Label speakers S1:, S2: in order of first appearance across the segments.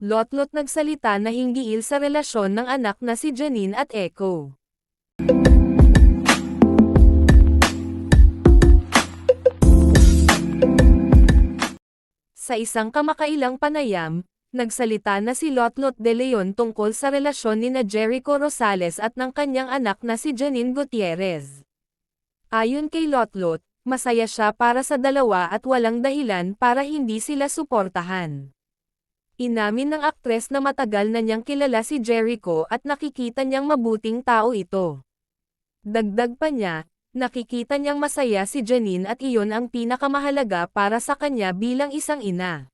S1: Lotlot nagsalita na hinggil sa relasyon ng anak na si Janine at Echo. Sa isang kamakailang panayam, nagsalita na si Lotlot de Leon tungkol sa relasyon ni na Jericho Rosales at ng kanyang anak na si Janine Gutierrez. Ayon kay Lotlot, masaya siya para sa dalawa at walang dahilan para hindi sila suportahan. Inamin ng aktres na matagal na niyang kilala si Jericho at nakikita niyang mabuting tao ito. Dagdag pa niya, nakikita niyang masaya si Janine at iyon ang pinakamahalaga para sa kanya bilang isang ina.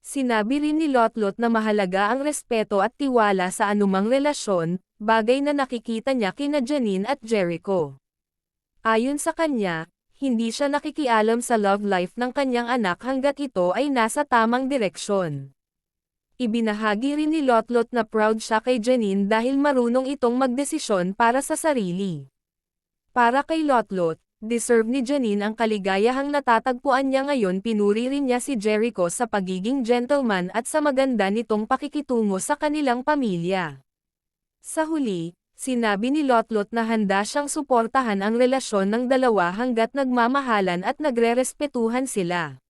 S1: Sinabi rin ni Lotlot na mahalaga ang respeto at tiwala sa anumang relasyon, bagay na nakikita niya kina Janine at Jericho. Ayon sa kanya, hindi siya nakikialam sa love life ng kanyang anak hanggat ito ay nasa tamang direksyon. Ibinahagi rin ni Lotlot na proud siya kay Janine dahil marunong itong magdesisyon para sa sarili. Para kay Lotlot, deserve ni Janine ang kaligayahang natatagpuan niya ngayon pinuri rin niya si Jericho sa pagiging gentleman at sa maganda nitong pakikitungo sa kanilang pamilya. Sa huli, sinabi ni Lotlot na handa siyang suportahan ang relasyon ng dalawa hanggat nagmamahalan at nagrerespetuhan sila.